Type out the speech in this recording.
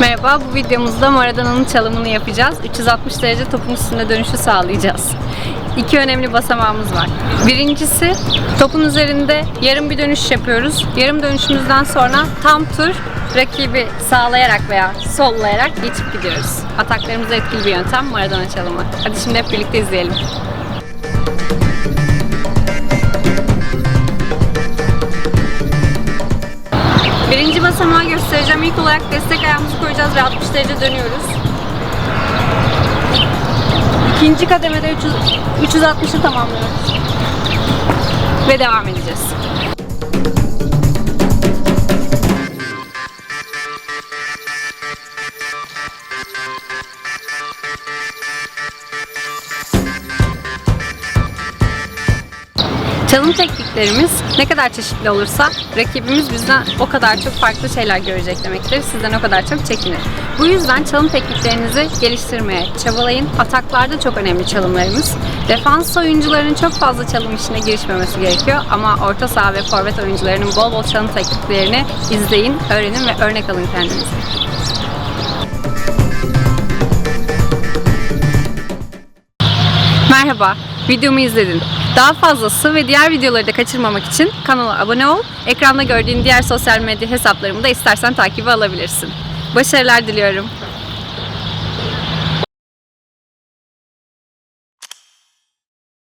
Merhaba, bu videomuzda Maradona'nın çalımını yapacağız. 360 derece topun üstünde dönüşü sağlayacağız. İki önemli basamağımız var. Birincisi, topun üzerinde yarım bir dönüş yapıyoruz. Yarım dönüşümüzden sonra tam tur rakibi sağlayarak veya sollayarak geçip gidiyoruz. Ataklarımıza etkili bir yöntem Maradona çalımı. Hadi şimdi hep birlikte izleyelim. Birinci basamağı göstereceğim. İlk olarak destek ayağımızı koyacağız ve 60 derece dönüyoruz. İkinci kademede 300, 360'ı tamamlıyoruz. Ve devam edeceğiz. Çalım tekniklerimiz ne kadar çeşitli olursa rakibimiz bizden o kadar çok farklı şeyler görecek demektir. Sizden o kadar çok çekinir. Bu yüzden çalım tekniklerinizi geliştirmeye çabalayın. Ataklarda çok önemli çalımlarımız. Defans oyuncularının çok fazla çalım işine girişmemesi gerekiyor ama orta saha ve forvet oyuncularının bol bol çalım tekniklerini izleyin, öğrenin ve örnek alın kendinize. Merhaba, videomu izledin. Daha fazlası ve diğer videoları da kaçırmamak için kanala abone ol. Ekranda gördüğün diğer sosyal medya hesaplarımı da istersen takibe alabilirsin. Başarılar diliyorum.